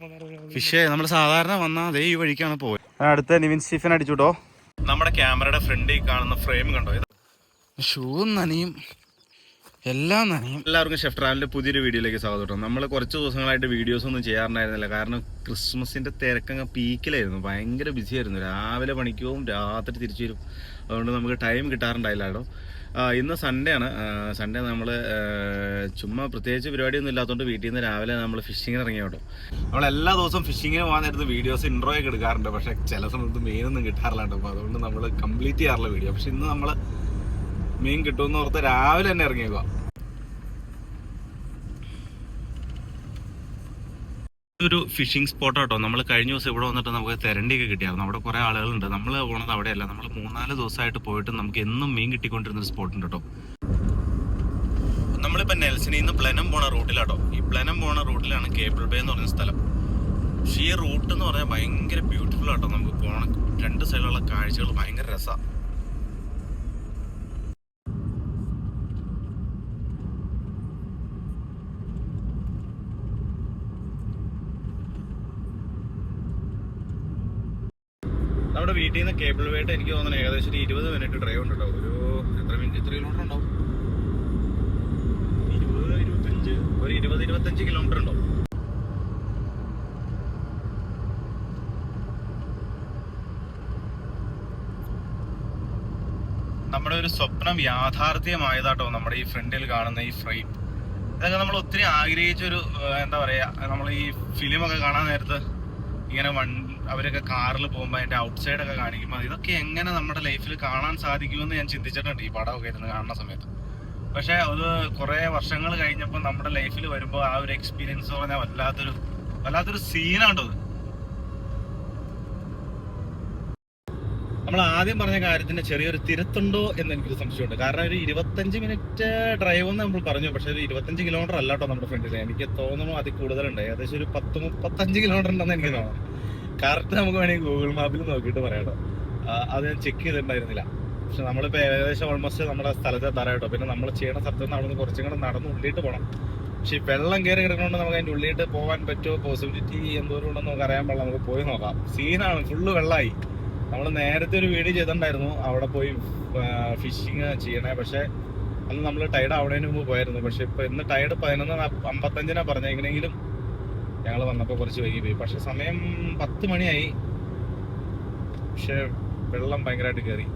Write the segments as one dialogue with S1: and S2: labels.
S1: Fish നമ്മൾ സാധാരണ വന്നാൽ അതേ ഈ വഴിക്കാണ് പോയത് അടുത്ത നിവിൻ സ്റ്റീഫൻ അടിച്ചുട്ടോ. നമ്മുടെ ക്യാമറയുടെ ഫ്രണ്ടിൽ കാണുന്ന ഫ്രെയിം കണ്ടോ? ഇത് ഷൂ നനയും. എല്ലാം നനയും. എല്ലാവർക്കും ഷെഫ് ട്രാവലിന്റെ പുതിയൊരു വീഡിയോയിലേക്ക് സ്വാഗതം. കേട്ടോ നമ്മൾ കുറച്ച് ദിവസങ്ങളായിട്ട് വീഡിയോസ് ഒന്നും ചെയ്യാറുണ്ടായിരുന്നില്ല. കാരണം ക്രിസ്മസിന്റെ തിരക്കങ്ങ് പീക്കിലായിരുന്നു. ഭയങ്കര ബിസി ആയിരുന്നു. രാവിലെ പണിക്കും രാത്രി തിരിച്ചു വരും. അതുകൊണ്ട് നമുക്ക് ടൈം കിട്ടാറുണ്ടായില്ല കേട്ടോ ആ, ഇന്ന് സൺഡേ ആണ്. സൺഡേ നമ്മൾ ചുമ്മാ പ്രത്യേകിച്ച് പരിപാടിയൊന്നും ഇല്ലാത്തതുകൊണ്ട് വീട്ടിൽ നിന്ന് രാവിലെ നമ്മൾ ഫിഷിങ്ങിന് ഇറങ്ങിയ കേട്ടോ നമ്മൾ എല്ലാ ദിവസവും ഫിഷിങ്ങിന് പോകാൻ വീഡിയോസ് ഇൻട്രോ ഒക്കെ എടുക്കാറുണ്ട്. പക്ഷേ ചില സമയത്ത് മെയിനൊന്നും കിട്ടാറില്ല കേട്ടോ അപ്പോൾ അതുകൊണ്ട് നമ്മൾ കംപ്ലീറ്റ് ചെയ്യാറില്ല വീഡിയോ പക്ഷെ ഇന്ന് നമ്മൾ മീൻ കിട്ടുമെന്ന് ഓർത്ത് രാവിലെ തന്നെ ഇറങ്ങിയേക്കുക ഒരു ഫിഷിംഗ് സ്പോട്ട് കേട്ടോ നമ്മൾ കഴിഞ്ഞ ദിവസം ഇവിടെ വന്നിട്ട് നമുക്ക് തെരണ്ടിയൊക്കെ കിട്ടിയായിരുന്നു അവിടെ കുറേ ആളുകളുണ്ട്. നമ്മൾ പോണത് അവിടെയല്ല. നമ്മൾ മൂന്നാൽ ദിവസമായിട്ട് പോയിട്ട് നമുക്ക് എന്നും മീൻ കിട്ടിക്കൊണ്ടിരുന്ന ഒരു സ്പോട്ട് ഉണ്ട് കേട്ടോ നമ്മളിപ്പോൾ നെൽസണിൽ നിന്ന് പ്ലനം പോണ റൂട്ടിലാട്ടോ. ഈ പ്ലനം പോണ റൂട്ടിലാണ് കേബിൾ ബേ എന്ന് പറഞ്ഞ സ്ഥലം. പക്ഷേ ഈ റൂട്ട് എന്ന് പറഞ്ഞാൽ ഭയങ്കര ബ്യൂട്ടിഫുൾ ആട്ടോ. നമുക്ക് പോണ രണ്ട് സൈഡിലുള്ള കാഴ്ചകൾ ഭയങ്കര രസമാണ് നമ്മുടെ വീട്ടിൽ നിന്ന് കേബിൾ വേട്ട് എനിക്ക് തോന്നുന്നു ഏകദേശം ഒരു ഇരുപത് മിനിറ്റ് ഡ്രൈവ് ഉണ്ടല്ലോ. ഒരു എത്ര മിനിറ്റ് എത്ര കിലോമീറ്റർ ഉണ്ടാവും? ഇരുപത് ഇരുപത്തഞ്ച് ഒരു ഇരുപത് ഇരുപത്തഞ്ച് കിലോമീറ്റർ ഉണ്ടോ? നമ്മുടെ ഒരു സ്വപ്നം യാഥാർത്ഥ്യമായതാട്ടോ നമ്മുടെ ഈ ഫ്രണ്ടിൽ കാണുന്ന ഈ ഫ്രെയിം ഇതൊക്കെ നമ്മൾ ഒത്തിരി ആഗ്രഹിച്ചൊരു എന്താ പറയാ നമ്മൾ ഈ ഫിലിമൊക്കെ കാണാൻ നേരത്ത് ഇങ്ങനെ വൺ അവരൊക്കെ കാറിൽ പോകുമ്പോൾ അതിന്റെ ഔട്ട് സൈഡ് ഒക്കെ കാണിക്കുമ്പോൾ ഇതൊക്കെ എങ്ങനെ നമ്മുടെ ലൈഫിൽ കാണാൻ സാധിക്കുമെന്ന് ഞാൻ ചിന്തിച്ചിട്ടുണ്ട് ഈ പടമൊക്കെ ഇരുന്ന് കാണുന്ന സമയത്ത്. പക്ഷേ അത് കുറേ വർഷങ്ങൾ കഴിഞ്ഞപ്പോൾ നമ്മുടെ ലൈഫിൽ വരുമ്പോൾ ആ ഒരു എക്സ്പീരിയൻസ് പറഞ്ഞാൽ വല്ലാത്തൊരു വല്ലാത്തൊരു സീനാണ്ടത് നമ്മൾ ആദ്യം പറഞ്ഞ കാര്യത്തിന് ചെറിയൊരു തിരുത്തുണ്ടോ എന്ന് എനിക്കൊരു സംശയമുണ്ട്. കാരണം ഒരു ഇരുപത്തഞ്ച് മിനിറ്റ് ഡ്രൈവ് എന്ന് നമ്മൾ പറഞ്ഞു. പക്ഷെ ഒരു ഇരുപത്തഞ്ച് കിലോമീറ്റർ അല്ല കേട്ടോ നമ്മുടെ ഫ്രണ്ടിൽ എനിക്ക് തോന്നുന്നു അതിൽ കൂടുതലുണ്ട്. ഏകദേശം ഒരു പത്ത് മുപ്പത്തഞ്ച് കിലോമീറ്റർ ഉണ്ടെന്ന് എനിക്ക് തോന്നുന്നു. കറക്റ്റ് നമുക്ക് വേണമെങ്കിൽ ഗൂഗിൾ മാപ്പിൽ നോക്കിയിട്ട് പറയാം അത് ഞാൻ ചെക്ക് ചെയ്തിട്ടുണ്ടായിരുന്നില്ല. പക്ഷെ നമ്മളിപ്പോൾ ഏകദേശം ഓൾമോസ്റ്റ് നമ്മുടെ സ്ഥലത്ത് എത്താറാം കേട്ടോ. പിന്നെ നമ്മൾ ചെയ്യണ സ്ഥലത്ത് നിന്ന് അവിടെ നിന്ന് കുറച്ചും കൂടെ നടന്ന് ഉള്ളിട്ട് പോകണം പക്ഷെ ഈ വെള്ളം കയറി കിടക്കുന്നതുകൊണ്ട് നമുക്ക് അതിന്റെ ഉള്ളിയിട്ട് പോകാൻ പറ്റുമോ? പോസിബിലിറ്റി എന്തോരം ഉണ്ടെന്ന് നമുക്ക് അറിയാൻ പാടില്ല. നമുക്ക് പോയി നോക്കാം. സീനാണ് ഫുള്ള് വെള്ളമായി നമ്മൾ നേരത്തെ ഒരു വീഡിയോ ചെയ്തിട്ടുണ്ടായിരുന്നു. അവിടെ പോയി ഫിഷിങ് ചെയ്യണേ. പക്ഷെ അന്ന് നമ്മൾ ടൈഡ് ആവണതിന് മുമ്പ് പോയായിരുന്നു. പക്ഷെ ഇപ്പൊ ഇന്ന് ടൈഡ് പതിനൊന്ന് അമ്പത്തഞ്ചിനാ പറഞ്ഞെങ്കിലും ഞങ്ങൾ വന്നപ്പോൾ കുറച്ച് വൈകി പോയി പക്ഷെ സമയം പത്ത് മണിയായി. പക്ഷെ വെള്ളം ഭയങ്കരമായിട്ട് കയറി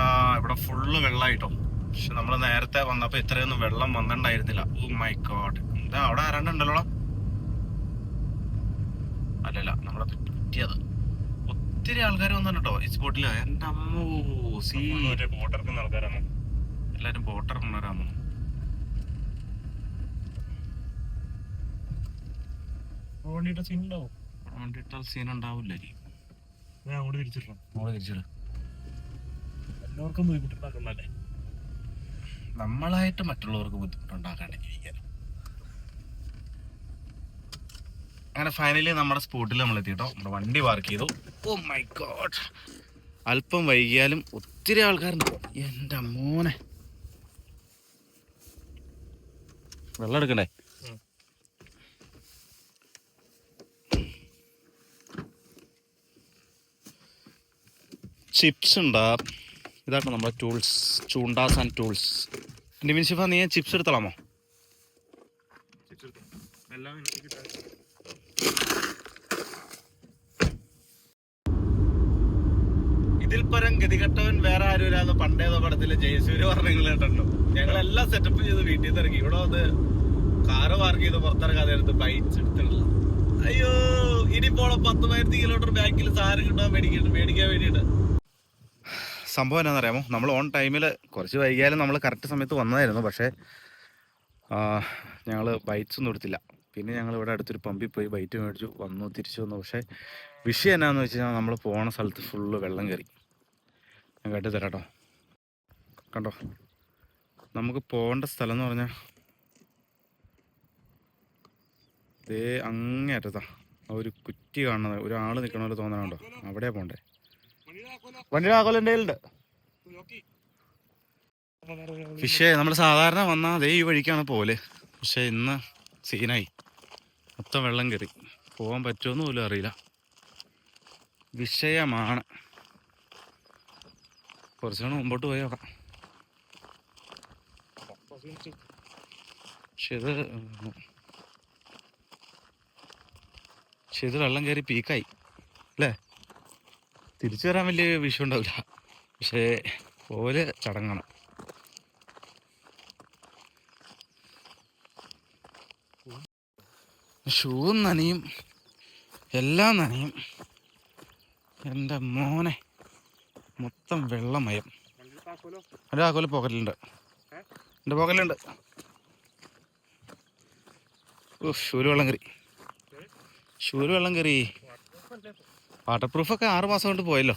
S1: ആ ഇവിടെ ഫുള്ള് വെള്ളമായിട്ടോ പക്ഷെ നമ്മൾ നേരത്തെ വന്നപ്പോൾ ഇത്രയൊന്നും വെള്ളം വന്നിട്ടുണ്ടായിരുന്നില്ല. ഓ മൈ ഗോഡ് എന്താ അവിടെ ആരാണ്ടുണ്ടല്ലോ അല്ലല്ല നമ്മളെ പറ്റിയത്. ഒത്തിരി ആൾക്കാർ വന്നിട്ടുണ്ട്? കേട്ടോ ഈ സ്പോട്ടിൽ എന്റെ അമ്മോ സീ.
S2: ആൾക്കാരാണ്.
S1: എല്ലാരും ബോട്ടിറങ്ങുന്നവരാന്ന്
S2: വണ്ടിയുടെ സീൻ ഉണ്ടാവും.
S1: വേണ്ടിയിട്ടാൽ സീൻ ഉണ്ടാവില്ലേ?
S2: ഞാൻ അങ്ങോട്ട് എല്ലാവർക്കും ബുദ്ധിമുട്ടുണ്ടാക്കുന്നല്ലേ
S1: നമ്മളായിട്ട് മറ്റുള്ളവർക്ക് ബുദ്ധിമുട്ടുണ്ടാക്കാണ്ടിരിക്കാൻ അങ്ങനെ ഫൈനലി നമ്മുടെ സ്പോട്ടിൽ നമ്മൾ എത്തിയിട്ടോ നമ്മുടെ വണ്ടി പാർക്ക് ചെയ്തു. ഓ മൈ ഗോഡ് അല്പം വൈകിയാലും ഒത്തിരി ആൾക്കാരുണ്ട്. എന്റെ മോനെ. വെള്ളം എടുക്കണ്ടേ? ചിപ്സ് ഉണ്ടാ. ഇതാട്ടോ നമ്മുടെ ടൂൾസ് ചൂണ്ടാസ് ആൻഡ് ടൂൾസ് നിവിൻ ഷിഫ നീ ചിപ്സ് എടുത്തോളാമോ?
S2: എല്ലാം എനിക്ക് കിട്ടാൻ
S1: ഇതിൽ പരം ഗതികെട്ടവൻ വേറെ ആരും ഇല്ലാതെ പണ്ടേതോ പടത്തിൽ ജയസൂര്യ പറഞ്ഞു നിങ്ങൾ കേട്ടോ ഞങ്ങളെല്ലാം സെറ്റപ്പ് ചെയ്ത് വീട്ടിൽ നിന്ന് ഇറങ്ങി. ഇവിടെ അത് കാറ് പാർക്ക് ചെയ്ത് പുറത്തിറങ്ങാതെ എടുത്ത് ബൈക്സ് എടുത്തിട്ടില്ല. അയ്യോ ഇനി പത്തുമായിരത്തി പത്ത് കിലോമീറ്റർ ബാക്കിൽ സാധനം കിട്ടാൻ മേടിക്കുന്നുണ്ട് മേടിക്കാൻ വേണ്ടിയിട്ട്. സംഭവം എന്നാണെന്നറിയാമോ നമ്മൾ ഓൺ ടൈമിൽ കുറച്ച് വൈകിയാലും നമ്മൾ കറക്റ്റ് സമയത്ത് വന്നതായിരുന്നു. പക്ഷേ ഞങ്ങൾ ബൈറ്റ്സ് ഒന്നും എടുത്തില്ല. പിന്നെ ഞങ്ങൾ ഇവിടെ അടുത്തൊരു പമ്പിൽ പോയി ബൈറ്റ് മേടിച്ചു. വന്നു തിരിച്ചു വന്നു. പക്ഷേ വിഷയം എന്നാന്ന് വെച്ച് കഴിഞ്ഞാൽ നമ്മൾ പോണ സ്ഥലത്ത് ഫുള്ള് വെള്ളം കയറി. ഞാൻ കേട്ട് തരാട്ടോ. കണ്ടോ? നമുക്ക് പോകേണ്ട സ്ഥലം എന്ന് പറഞ്ഞാൽ ദേ ആ ഒരു കുറ്റി കാണുന്നത്. ഒരാൾ നിൽക്കണ പോലെ തോന്നണുണ്ടോ അവിടെ പോണ്ടേ. വണ്ടിയുടെ ആകോലെ ഫിഷ് നമ്മൾ സാധാരണ വന്നാൽ അതേ ഈ വഴിക്കാണ് പോലെ പക്ഷെ ഇന്ന് സീനായി. മൊത്തം വെള്ളം കയറി. പോകാൻ പറ്റുമെന്ന് പോലും അറിയില്ല. വിഷയമാണ്. കുറച്ചുകൂടെ മുമ്പോട്ട് പോയി നോക്കാം. പക്ഷെ ഇത് ഇത് വെള്ളം കയറി പീക്കായി. അല്ലേ? തിരിച്ചു വരാൻ വലിയ വിഷയം ഉണ്ടാവില്ല. പക്ഷേ പോലെ ചടങ്ങാണ്. ഷൂവും നനയും. എല്ലാം നനയും. എന്റെ മോനെ മൊത്തം വെള്ളമയം. ഒരു ആക്കോൽ പോക്കറ്റിലുണ്ട്. എന്റെ പോക്കറ്റിലുണ്ട്. ഓ ഷൂര് വെള്ളം കയറി. ഷൂര് വെള്ളം കയറി. വാട്ടർ പ്രൂഫൊക്കെ ആറ് മാസം കൊണ്ട് പോയല്ലോ.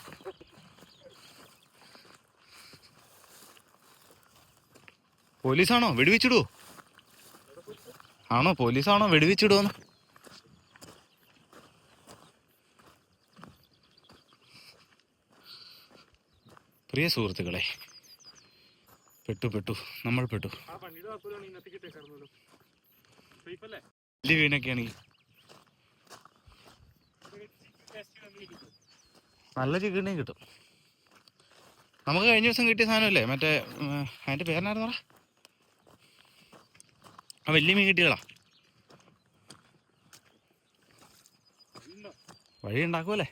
S1: പോലീസാണോ? വെടിവെച്ചിടുവോ? ആണോ? പോലീസാണോ വെടിവെച്ചിടുവോന്ന് പ്രിയ സുഹൃത്തുക്കളെ പെട്ടു പെട്ടു. നമ്മൾ പെട്ടു. വലിയ വീണൊക്കെ നല്ല ചിക്കണേ കിട്ടും. നമുക്ക് കഴിഞ്ഞ ദിവസം കിട്ടിയ സാധനമല്ലേ? മറ്റേ അതിന്റെ പേരെന്നായിരുന്നു ആ വലിയ മീൻ കിട്ടിയതാ. വഴി ഉണ്ടാക്കുമല്ലേ.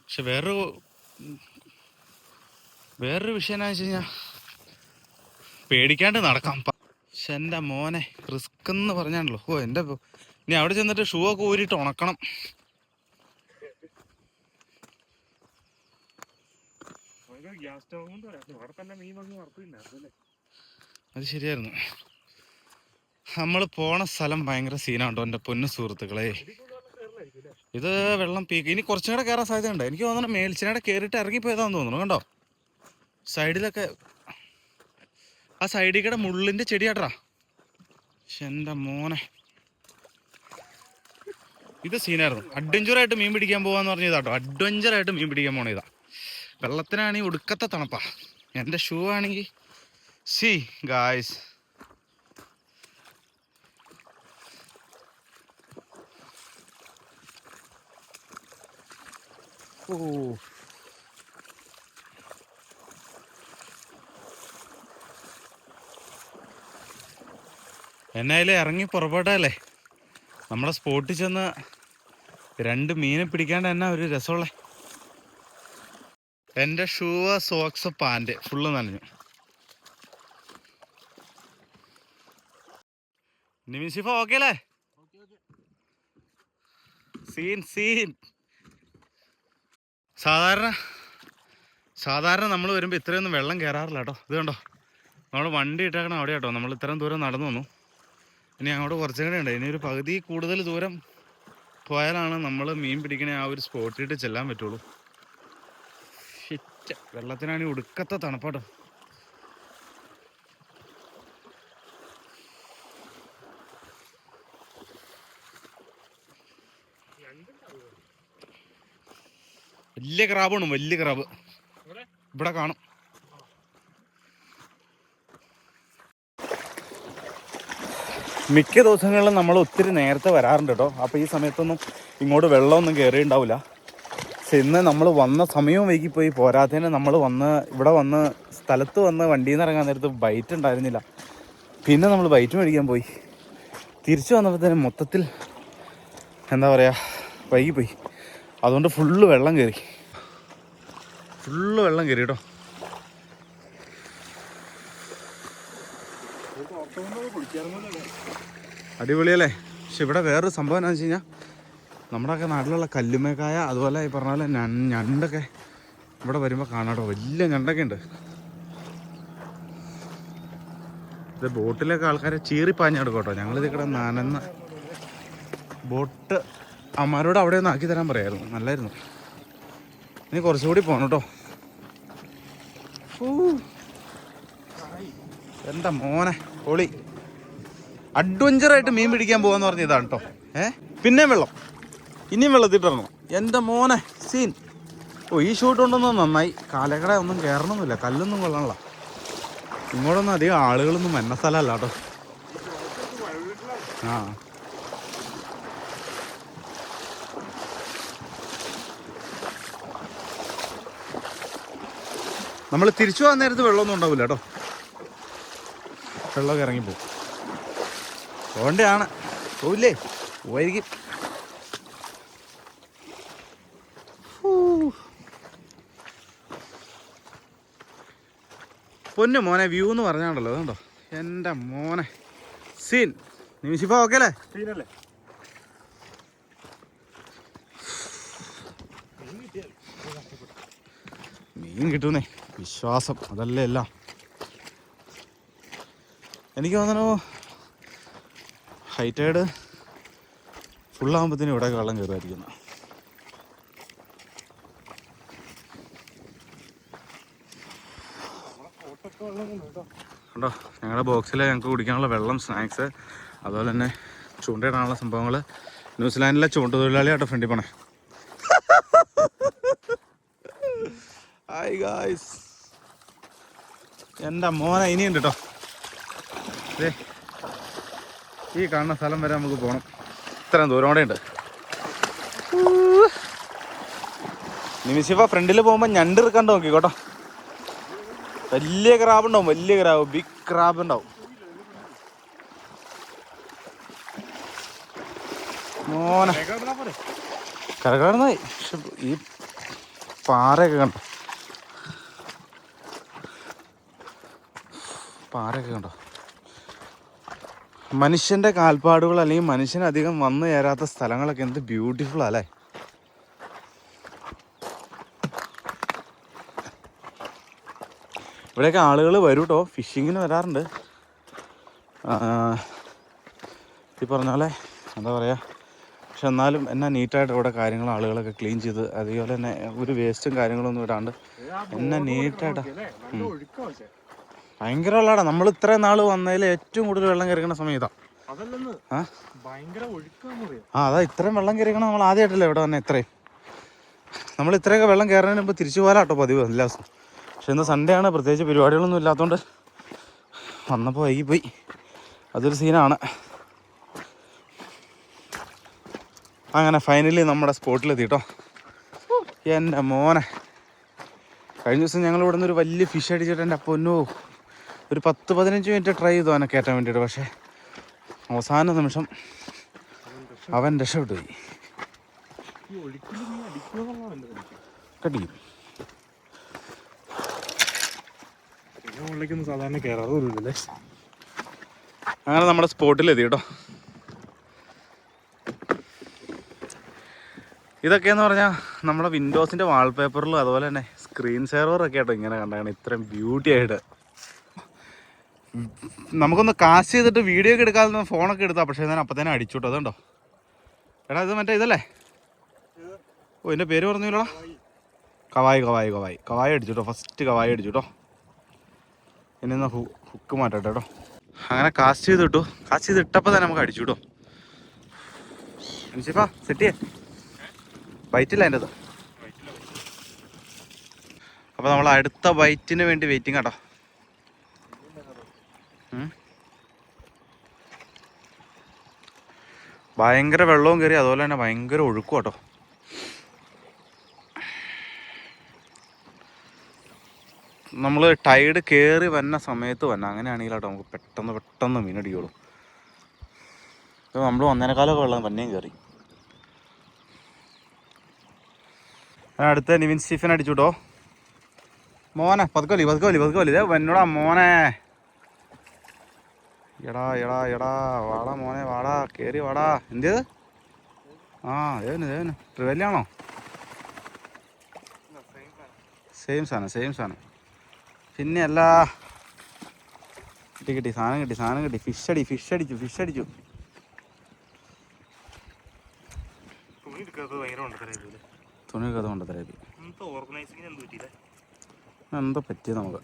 S1: പക്ഷെ വേറൊരു വേറൊരു വിഷയം എന്നാ വെച്ച് കഴിഞ്ഞാ പേടിക്കാണ്ട് നടക്കാം. പക്ഷെ എന്റെ മോനെ റിസ്ക് എന്ന് പറഞ്ഞാണല്ലോ ഓ എന്റെ ഇനി അവിടെ ചെന്നിട്ട് ഷൂ ഒക്കെ ഊരിയിട്ട് ഉണക്കണം
S2: ഒരു
S1: അത് ശരിയായിരുന്നു. നമ്മൾ പോണ സ്ഥലം ഭയങ്കര സീനാണ്ടോ എന്റെ പൊന്നു സുഹൃത്തുക്കളെ. ഇത് വെള്ളം പീക്ക് ഇനി കുറച്ചും കൂടെ കയറാൻ സാധ്യതയുണ്ട്. എനിക്ക് തോന്നുന്നു മേൽച്ചിനയുടെ കയറിയിട്ട് ഇറങ്ങിപ്പോയതാന്ന് തോന്നുന്നു കണ്ടോ? സൈഡിലൊക്കെ ആ സൈഡിൽ കൂടെ മുള്ളിന്റെ ചെടിയാട്ടാ എന്റെ മോനെ. ഇത് സീനായിരുന്നു. അഡ്വഞ്ചറായിട്ട് മീൻ പിടിക്കാൻ പോവാന്ന് പറഞ്ഞതാട്ടോ. അഡ്വഞ്ചറായിട്ട് മീൻ പിടിക്കാൻ പോണ ഇതാ. വെള്ളത്തിനാണെങ്കിൽ ഒടുക്കത്തെ തണുപ്പാ. എന്റെ ഷൂ ആണെങ്കിൽ സി ഗായ്സ് ഓ. എന്നായാലും ഇറങ്ങി പുറപ്പെട്ടല്ലേ നമ്മളെ സ്പോട്ടിൽ ചെന്ന് രണ്ട് മീനെ പിടിക്കാണ്ട് എന്നാ ഒരു രസമുള്ളേ. എന്റെ ഷൂ സോക്സ് പാന്റ് ഫുള്ള് നനഞ്ഞു. നിമിഷിഫ ഓക്കെ അല്ലേ? Scene scene. സാധാരണ സാധാരണ നമ്മൾ വരുമ്പോൾ ഇത്രയൊന്നും വെള്ളം കയറാറില്ല കേട്ടോ. ഇത് കണ്ടോ? നമ്മൾ വണ്ടി ഇട്ടേക്കണം അവിടെ കേട്ടോ നമ്മൾ ഇത്രയും ദൂരം നടന്നു വന്നു. ഇനി അങ്ങോട്ട് കുറച്ചും കൂടെ ഉണ്ട്. ഇനി ഒരു പകുതി കൂടുതൽ ദൂരം പോയാലാണ് നമ്മൾ മീൻ പിടിക്കണ ആ ഒരു സ്പോട്ടിട്ട് ചെല്ലാൻ പറ്റുള്ളൂ. ഷിറ്റ് വെള്ളത്തിനാണെങ്കിൽ ഒടുക്കത്തെ തണുപ്പാട്ടോ. വലിയ ക്രാബാണ് വലിയ ക്രാബ്.
S2: ഇവിടെ
S1: ഇവിടെ കാണും. മിക്ക ദിവസങ്ങളിലും നമ്മൾ ഒത്തിരി നേരത്തെ വരാറുണ്ട് കേട്ടോ. അപ്പോൾ ഈ സമയത്തൊന്നും ഇങ്ങോട്ട് വെള്ളമൊന്നും കയറിയിട്ടുണ്ടാവില്ല ഇന്ന് നമ്മൾ വന്ന സമയവും വൈകിപ്പോയി. പോരാത്തതിന് നമ്മൾ വന്ന് ഇവിടെ വന്ന് സ്ഥലത്ത് വന്ന് വണ്ടിയിൽ നിന്ന് ഇറങ്ങാൻ നേരത്ത് ബൈറ്റ് ഉണ്ടായിരുന്നില്ല. പിന്നെ നമ്മൾ ബൈറ്റ് മേടിക്കാൻ പോയി. തിരിച്ചു വന്നപ്പോഴത്തേനും മൊത്തത്തിൽ എന്താ പറയുക വൈകിപ്പോയി. അതുകൊണ്ട് ഫുള്ള് വെള്ളം കയറി ഫുള്ള് വെള്ളം കയറി കേട്ടോ. അടിപൊളിയല്ലേ? പക്ഷെ ഇവിടെ വേറൊരു സംഭവം എന്താണെന്ന് വെച്ച് കഴിഞ്ഞാൽ നമ്മുടെയൊക്കെ നാട്ടിലുള്ള കല്ലുമേക്കായ അതുപോലെ ഈ പറഞ്ഞ പോലെ ഞണ്ടൊക്കെ ഇവിടെ വരുമ്പോൾ കാണാട്ടോ. വലിയ ഞണ്ടൊക്കെ ഉണ്ട് ഇത് ബോട്ടിലൊക്കെ ആൾക്കാരെ ചീറിപ്പാഞ്ഞെടുക്കും കേട്ടോ ഞങ്ങളിത് ഇവിടെ നനന്ന ബോട്ട് അമ്മാരോട് അവിടെ ഒന്ന് ആക്കി തരാൻ പറയായിരുന്നു. നല്ലായിരുന്നു. ഇനി കുറച്ചുകൂടി പോകണം കേട്ടോ. എന്താ മോനെ പൊളി. അഡ്വഞ്ചറായിട്ട് മീൻ പിടിക്കാൻ പോകാന്ന് പറഞ്ഞ ഇതാണ് കേട്ടോ. ഏ? പിന്നെയും വെള്ളം. ഇനിയും വെള്ളത്തിട്ടിറങ്ങും എന്റെ മോനെ സീൻ. ഓ ഈ ഷൂട്ട് കൊണ്ടൊന്നും നന്നായി. കാലക്കട ഒന്നും കയറണമെന്നില്ല കല്ലൊന്നും കൊള്ളണല്ല ഇങ്ങോട്ടൊന്നും അധികം ആളുകളൊന്നും എന്ന സ്ഥലമല്ല കേട്ടോ. ആ. നമ്മൾ തിരിച്ചു പോകാൻ നേരത്ത് വെള്ളമൊന്നും ഉണ്ടാവില്ല കേട്ടോ. വെള്ളമൊക്കെ ഇറങ്ങിപ്പോവും പോകണ്ടയാണ് പോവില്ലേ? പോയിരിക്കും പൊന്നു മോനെ വ്യൂ എന്ന് പറഞ്ഞാണല്ലോ അതുണ്ടോ എന്റെ മോനെ. സീൻ. നിമിഷിപ്പോ ഓക്കെ അല്ലേ?
S2: സീനല്ലേ? മീൻ
S1: കിട്ടുന്നേ. വിശ്വാസം അതല്ലേ എല്ലാം. എനിക്ക് തോന്നുന്നു ഹൈറ്റൈഡ് ഫുള്ളാകുമ്പോഴത്തേനും ഇവിടെ വെള്ളം കയറുമായിരിക്കുന്നു
S2: കൊണ്ട്
S1: ഞങ്ങളുടെ ബോക്സിൽ ഞങ്ങൾക്ക് കുടിക്കാനുള്ള വെള്ളം സ്നാക്സ് അതുപോലെ തന്നെ ചൂണ്ടയിടാനുള്ള സംഭവങ്ങൾ ന്യൂസിലാൻഡിലെ ചൂണ്ടുതൊഴിലാളിയാട്ടോ ഫ്രണ്ടിൽ പോണേ. ഹായ് ഗായ്സ് എന്റെ മോനെ ഇനിയുണ്ട് കേട്ടോ ദേ, ഈ കാണുന്ന സ്ഥലം വരെ നമുക്ക് പോകണം ഇത്രയും ദൂരം കൂടെ ഉണ്ട്. നിമിഷിപ്പ ഫ്രണ്ടിൽ പോകുമ്പോൾ ഞണ്ട് എടുക്കാൻ നോക്കിക്കോട്ടോ വലിയ ക്രാബ് ഉണ്ടാവും വലിയ ക്രാബ് ബിഗ് ക്രാബ് ഉണ്ടാവും. മോനെ. കരകടന്നായി പക്ഷെ ഈ പാറയൊക്കെ കണ്ടോ? പാറയൊക്കെ കണ്ടോ? മനുഷ്യന്റെ കാൽപ്പാടുകൾ അല്ലെങ്കിൽ മനുഷ്യൻ അധികം വന്നു ചേരാത്ത സ്ഥലങ്ങളൊക്കെ എന്ത് ബ്യൂട്ടിഫുൾ അല്ലേ? ഇവിടെയൊക്കെ ആളുകൾ വരും കേട്ടോ ഫിഷിങ്ങിന് വരാറുണ്ട്. ഈ പറഞ്ഞ പോലെ എന്താ പറയുക പക്ഷെ എന്നാലും എന്നാ നീറ്റായിട്ട് ഇവിടെ കാര്യങ്ങൾ ആളുകളൊക്കെ ക്ലീൻ ചെയ്ത് അതുപോലെ തന്നെ ഒരു വേസ്റ്റും കാര്യങ്ങളൊന്നും ഇടാണ്ട് എന്നാ
S2: നീറ്റായിട്ടാ.
S1: ഭയങ്കര വെള്ളാടാ. നമ്മൾ ഇത്രയും നാൾ വന്നതിൽ ഏറ്റവും കൂടുതൽ വെള്ളം കയറിക്കണ സമയത്താണ് ആ? അതാ ഇത്രയും വെള്ളം കയറിക്കണം നമ്മൾ ആദ്യമായിട്ടല്ലേ ഇവിടെ വന്നെ ഇത്രയും. നമ്മൾ ഇത്രയൊക്കെ വെള്ളം കയറുന്നതിന് മുമ്പ് തിരിച്ചു പോരാട്ടോ പതിവ് എല്ലാ ദിവസവും. പക്ഷെ ഇന്ന് സൺഡേ ആണ്. പ്രത്യേകിച്ച് പരിപാടികളൊന്നും ഇല്ലാത്തതുകൊണ്ട് വന്നപ്പോൾ വൈകിപ്പോയി. അതൊരു സീനാണ് അങ്ങനെ ഫൈനലി നമ്മുടെ സ്പോട്ടിലെത്തി കേട്ടോ എന്റെ മോനെ. കഴിഞ്ഞ ദിവസം ഞങ്ങൾ ഇവിടെ നിന്ന് ഒരു വലിയ ഫിഷ് അടിച്ചിട്ട് എന്റെ പൊന്നോ ഒരു പത്ത് പതിനഞ്ച് മിനിറ്റ് ട്രൈ ചെയ്തു അവനെ കയറ്റാൻ വേണ്ടിയിട്ട്. പക്ഷേ അവസാന നിമിഷം അവൻ രക്ഷപ്പെട്ടു പോയി. കടിക്കും.
S2: പിന്നെ മുകളിലേക്കൊന്നും സാധാരണ കയറാതെ പോലുമില്ലല്ലേ
S1: അങ്ങനെ നമ്മുടെ സ്പോട്ടിലെത്തി കേട്ടോ. ഇതൊക്കെയെന്ന് പറഞ്ഞാൽ നമ്മുടെ വിൻഡോസിന്റെ വാൾപേപ്പറിലും അതുപോലെ തന്നെ സ്ക്രീൻ സേവറൊക്കെ ആയിട്ടോ ഇങ്ങനെ കണ്ടാണ് ഇത്രയും ബ്യൂട്ടി ആയിട്ട്. നമുക്കൊന്ന് കാശ് ചെയ്തിട്ട് വീഡിയോ ഒക്കെ എടുക്കാതെ ഫോണൊക്കെ എടുത്താൽ പക്ഷേ ഞാൻ അപ്പം തന്നെ അടിച്ചുട്ടോ. അതുണ്ടോ? എടാ ഇത് മറ്റേ ഇതല്ലേ? ഓ എന്റെ പേര് പറഞ്ഞില്ലടാ. കവായി കവായി കവായി. കവായി അടിച്ചുട്ടോ. ഫസ്റ്റ് കവായി അടിച്ചു കേട്ടോ ഇനി എന്നാ ഹു ഹുക്ക് മാറ്റട്ടെ കേട്ടോ അങ്ങനെ കാസ്റ്റ് ചെയ്ത് ഇട്ടു. കാസ്റ്റ് ചെയ്ത് ഇട്ടപ്പോൾ തന്നെ നമുക്ക് അടിച്ചു കേട്ടോ അനുശിപ്പാ സെറ്റ് ചെയ്യേ. ബൈറ്റില്ല എന്റെ അപ്പോൾ നമ്മൾ അടുത്ത ബൈറ്റിന് വേണ്ടി വെയിറ്റിംഗ് കേട്ടോ ഭയങ്കര വെള്ളവും കയറി അതുപോലെ തന്നെ ഭയങ്കര ഒഴുക്കും കേട്ടോ നമ്മൾ ടൈഡ് കയറി വന്ന സമയത്ത് വന്ന അങ്ങനെയാണെങ്കിൽ കേട്ടോ നമുക്ക് പെട്ടെന്ന് പെട്ടെന്ന് മീനടിക്കോളും ഇപ്പോൾ നമ്മൾ ഒന്നേനേക്കാലൊക്കെ വെള്ളം വന്നേം കയറി അടുത്ത നിവിൻ സ്റ്റീഫൻ അടിച്ചു കേട്ടോ മോനെ പതുക്കോലി പതുക്കോലി പതുക്കോലി ഇതേ എന്നോടാ മോനെ. എടാ എടാ എടാ വാടാ മോനെ വാടാ കയറി വാടാ. എന്ത്? ആ ദേവന് ദേവന്. ട്രിവല്ലാണോ സെയിം സാധനം. സെയിം സാധനം. പിന്നെ അല്ല കിട്ടി കിട്ടി സാധനം കിട്ടി സാധനം കിട്ടി. ഫിഷ് അടി ഫിഷ് അടിച്ചു ഫിഷ് അടിച്ചു.
S2: തുണി
S1: കഥ കൊണ്ട് തരാതി
S2: എന്തോ
S1: പറ്റിയത് നമുക്ക്?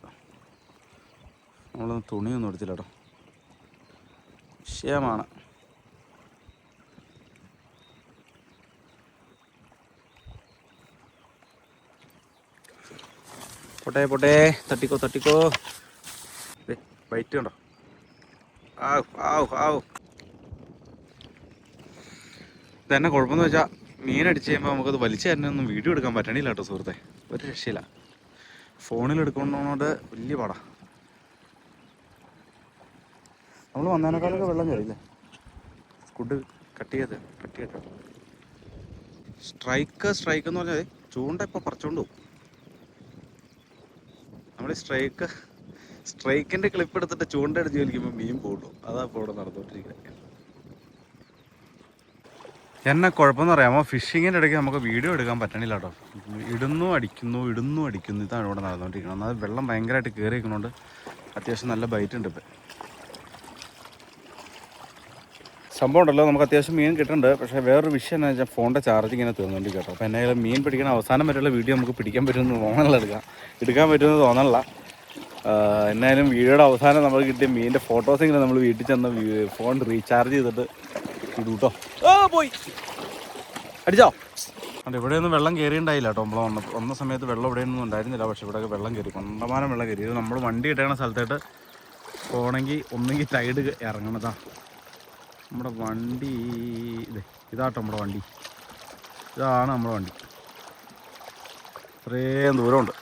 S1: നമ്മളൊന്ന് തുണിയൊന്നും എടുത്തില്ല കേട്ടോ. വിഷയമാണ്. പൊട്ടെ പൊട്ടെ. തട്ടിക്കോ തട്ടിക്കോ. വൈറ്റ് കണ്ടോ? ആവ് ആവ് ആവ് ഇതന്നെ കുഴപ്പമെന്ന് വെച്ചാൽ മീൻ അടിച്ച് കഴിയുമ്പോൾ നമുക്കത് വലിച്ചു ഒന്നും വീഡിയോ എടുക്കാൻ പറ്റണില്ല കേട്ടോ സുഹൃത്തെ. ഒരു രക്ഷയില്ല. ഫോണിൽ എടുക്കുന്നതുകൊണ്ട് വലിയ പാടാ. നമ്മൾ വന്നതിനേക്കാളൊക്കെ വെള്ളം കയറിയില്ലേ? സ്കുഡ് കട്ട് ചെയ്ത് കട്ട് ചെയ്ത് സ്ട്രൈക്ക് സ്ട്രൈക്ക് എന്ന് പറഞ്ഞാൽ ചൂണ്ട ഇപ്പോൾ പറിച്ചുകൊണ്ട് പോകും നമ്മൾ സ്ട്രൈക്ക് സ്ട്രൈക്കിന്റെ ക്ലിപ്പ് എടുത്തിട്ട് ചൂണ്ടയുടെ അടിച്ച് മീൻ പോകുള്ളൂ അതാ ഇപ്പോൾ ഇവിടെ നടന്നുകൊണ്ടിരിക്കുന്നത് എന്നെ കുഴപ്പമെന്ന് പറയാമോ ഫിഷിങ്ങിന്റെ ഇടയ്ക്ക് നമുക്ക് വീഡിയോ എടുക്കാൻ പറ്റണില്ല കേട്ടോ. ഇടുന്നു അടിക്കുന്നു ഇടുന്നു അടിക്കുന്നു. ഇതാണ് ഇവിടെ നടന്നുകൊണ്ടിരിക്കുന്നത് എന്നാൽ വെള്ളം ഭയങ്കരമായിട്ട് കയറി അത്യാവശ്യം നല്ല ബൈറ്റ് ഉണ്ട് ഇപ്പം. സംഭവം ഉണ്ടല്ലോ നമുക്ക് അത്യാവശ്യം മീൻ കിട്ടുന്നുണ്ട് പക്ഷേ വേറൊരു വിഷയം എന്ന് വെച്ചാൽ ഫോണിന്റെ ചാർജ് ഇങ്ങനെ തീർന്നുകൊണ്ട് കേട്ടോ. അപ്പോൾ എന്നാലും മീൻ പിടിക്കണ അവസാനം വരെയുള്ള വീഡിയോ നമുക്ക് പിടിക്കാൻ പറ്റുമെന്ന് തോന്നണില്ല എടുക്കാം. എടുക്കാൻ പറ്റുമെന്ന് തോന്നണില്ല എന്നാലും വീഡിയോയുടെ അവസാനം നമ്മൾ കിട്ടിയ മീനിന്റെ ഫോട്ടോസ് ഇങ്ങനെ നമ്മൾ വീട്ടിൽ ചെന്ന് ഫോൺ റീചാർജ് ചെയ്തിട്ട് ഇടൂ കേട്ടോ ഓ പോയി. അടിച്ചോ. അതെ ഇവിടെയൊന്നും വെള്ളം കയറിയിട്ടുണ്ടായില്ല കേട്ടോ. നമ്മൾ വന്ന വന്ന സമയത്ത് വെള്ളം ഇവിടെയൊന്നും ഉണ്ടായിരുന്നില്ല. പക്ഷേ ഇവിടെയൊക്കെ വെള്ളം കയറി കൊണ്ടമാനം വെള്ളം കയറി ഇത് നമ്മൾ വണ്ടി ഇട്ടേണ സ്ഥലത്തായിട്ട് പോകണമെങ്കിൽ ഒന്നെങ്കിൽ ടൈഡ് ഇറങ്ങണതാ. നമ്മുടെ വണ്ടി ഇത് ഇതാട്ടോ നമ്മുടെ വണ്ടി. ഇതാണ് നമ്മുടെ വണ്ടി. ഇത്രയും ദൂരമുണ്ട്.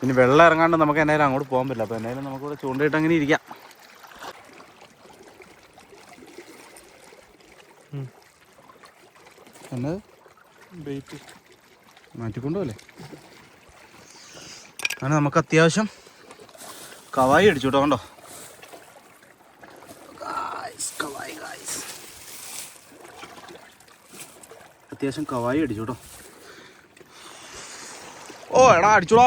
S1: പിന്നെ വെള്ളം ഇറങ്ങാണ്ട് നമുക്ക് എന്നായാലും അങ്ങോട്ട് പോകാൻ പറ്റില്ല. അപ്പോൾ എന്നായാലും നമുക്കിവിടെ ചൂണ്ടയിട്ട് അങ്ങനെ ഇരിക്കാം. എന്നത് മാറ്റിക്കൊണ്ടുപോലെ അങ്ങനെ നമുക്ക് അത്യാവശ്യം കവായി അടിച്ചു കേട്ടോ കണ്ടോ? അത്യാവശ്യം കവായി അടിച്ചു കേട്ടോ ഓ എടാ അടിച്ചോടാ.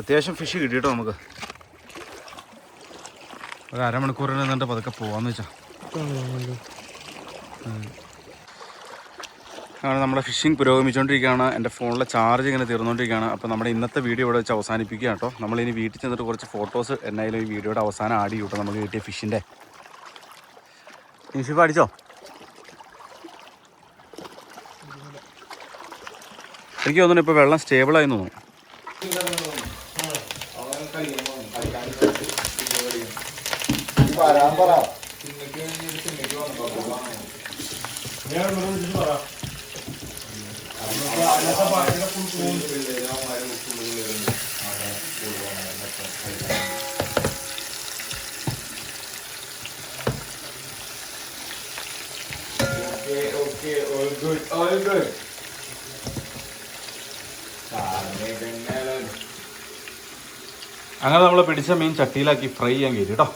S1: അത്യാവശ്യം ഫിഷ് കിട്ടി കേട്ടോ നമുക്ക്. ഒരു അരമണിക്കൂറിന് നിന്നിട്ട് പതുക്കെ പോവാന്ന് വെച്ചാ. ആണ് നമ്മുടെ ഫിഷിംഗ് പുരോഗമിച്ചുകൊണ്ടിരിക്കുകയാണ്. എന്റെ ഫോണിലെ ചാർജ് ഇങ്ങനെ തീർന്നുകൊണ്ടിരിക്കുകയാണ്. അപ്പോൾ നമ്മുടെ ഇന്നത്തെ വീഡിയോ ഇവിടെ വെച്ച് അവസാനിപ്പിക്കുക കേട്ടോ. ഇനി വീട്ടിൽ ചെന്നിട്ട് കുറച്ച് ഫോട്ടോസ് എന്നായാലും ഈ വീഡിയോയുടെ അവസാനം ആടി കേട്ടോ നമുക്ക് കിട്ടിയ ഫിഷിന്റെ ഫിഷിപ്പ് അടിച്ചോ? എനിക്ക് തോന്നുന്നു ഇപ്പോൾ വെള്ളം സ്റ്റേബിളായി തോന്നുന്നു. അങ്ങനെ നമ്മൾ പിടിച്ച മീൻ ചട്ടിയിലാക്കി ഫ്രൈ ചെയ്യാൻ കയറ്റി കേട്ടോ.